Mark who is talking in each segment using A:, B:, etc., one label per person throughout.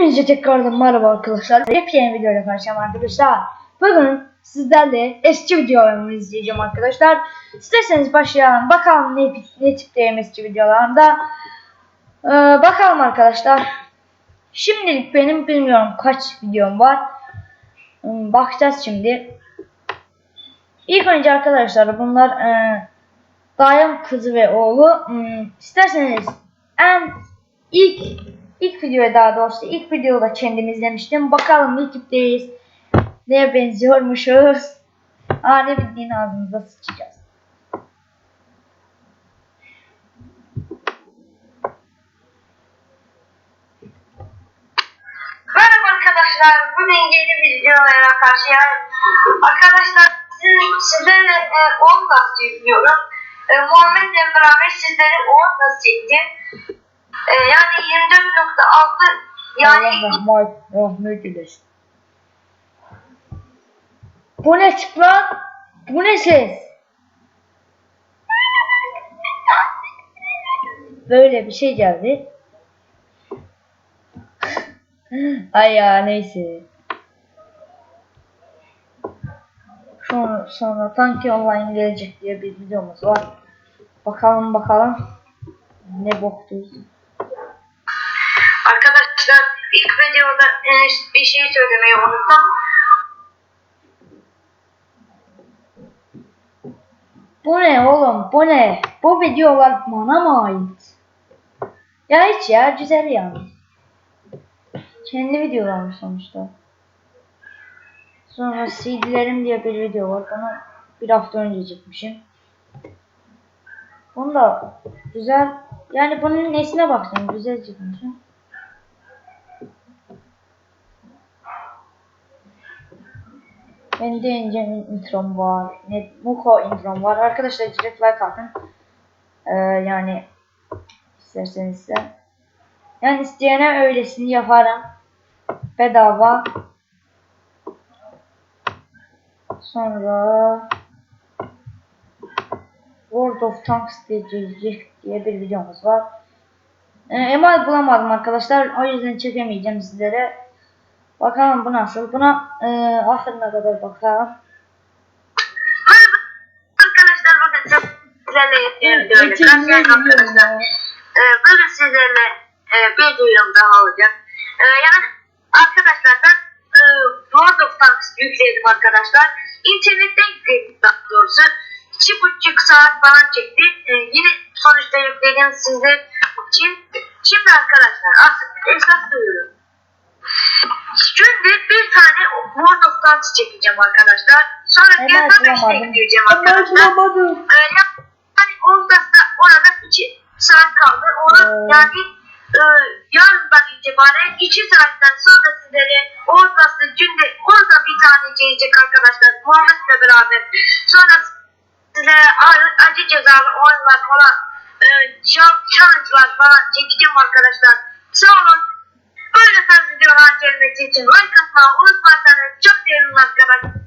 A: Hepinize tekrardan merhaba arkadaşlar. Yepyeni videoyla karşıyım arkadaşlar. Bugün sizlerle eski videolarımı izleyeceğim arkadaşlar. İsterseniz başlayalım. Bakalım ne, ne tipteyim eski videolarımda. Ee, bakalım arkadaşlar. Şimdilik benim bilmiyorum kaç videom var. Hmm, bakacağız şimdi. İlk önce arkadaşlar bunlar e, dayım kızı ve oğlu. Hmm, isterseniz en ilk ilk videoya daha doğrusu ilk videoda kendim izlemiştim. Bakalım ne tipteyiz. Neye benziyormuşuz. Aa ne bildiğin ağzımıza sıçacağız.
B: Merhaba arkadaşlar. Bugün yeni bir videoya karşıyayım. Arkadaşlar sizin, sizlerle e, on nasıl yüklüyorum. E, Muhammed'le beraber sizlere on nasıl çektim. E, yani 24.6 yani
A: Allah rahmet, rahmet eylesin. Bu ne çık lan? Bu ne ses? Böyle bir şey geldi. Ay ya neyse. Sonra, sonra Tanki Online gelecek diye bir videomuz var. Bakalım bakalım. Ne boktuyuz.
B: Arkadaşlar ilk videoda e, bir şey söylemeyi unuttum.
A: Bu ne oğlum? Bu ne? Bu videolar bana mı ait? Ya hiç ya güzel yani. Kendi videolarım sonuçta. Sonra CD'lerim diye bir video var. Onu bir hafta önce çekmişim. Bunu da güzel. Yani bunun nesine baktım. Güzel çekmişim. Benim de Ence'nin introm var. Ne, Muko introm var. Arkadaşlar direkt like atın. Ee, yani isterseniz de. Yani isteyene öylesini yaparım. Bedava. Sonra World of Tanks diye, diye bir videomuz var. Ee, emal bulamadım arkadaşlar. O yüzden çekemeyeceğim sizlere. Bakalım bu nasıl. Buna e, ahırına kadar bakalım.
B: Arkadaşlar sizlerle yeni bir videoyla karşıyayım arkadaşlar. Ee, bugün sizlerle e, bir duyurum daha olacak. Ee, yani arkadaşlar ben e, World of Tanks yükledim arkadaşlar. İnternetten yükledim daha doğrusu. İki buçuk saat falan çekti. Ee, yine sonuçta yükledim sizler için. Şimdi arkadaşlar aslında esas duyurum. Şimdi bir tane World Tanks çekeceğim arkadaşlar. Sonra
A: Hemen
B: GTA 5'te
A: bulamadım.
B: yükleyeceğim
A: Hemen
B: arkadaşlar.
A: bulamadım.
B: Ee, yani orada orada 2 saat kaldı. Onu
A: Evet.
B: yani e, yarından itibaren 2 saatten sonra sizlere ortası günde orada bir tane gelecek arkadaşlar. Muhammed'le beraber. Sonra sizlere acı, cezalı oyunlar falan e, chal- challenge'lar falan çekeceğim arkadaşlar. Sağ olun. Böyle tarz videolar gelmesi için like atmayı unutmazsanız çok sevinirim arkadaşlar.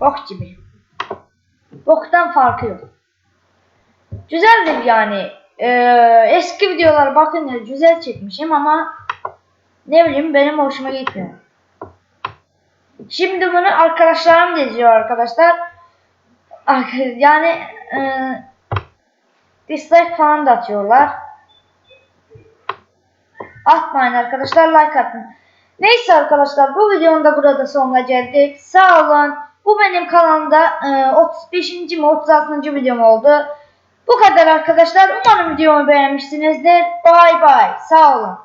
A: Bok gibi. Boktan farkı yok. Güzeldir yani. Ee, eski videolar bakınca güzel çekmişim ama ne bileyim benim hoşuma gitmiyor. Şimdi bunu arkadaşlarım da izliyor arkadaşlar. Arka- Yani e, dislike falan da atıyorlar. Atmayın arkadaşlar like atın. Neyse arkadaşlar bu videonun da burada sonuna geldik. Sağ olun. Bu benim kanalımda e, 35. mi 36. videom oldu. Bu kadar arkadaşlar. Umarım videomu beğenmişsinizdir. Bay bay. Sağ olun.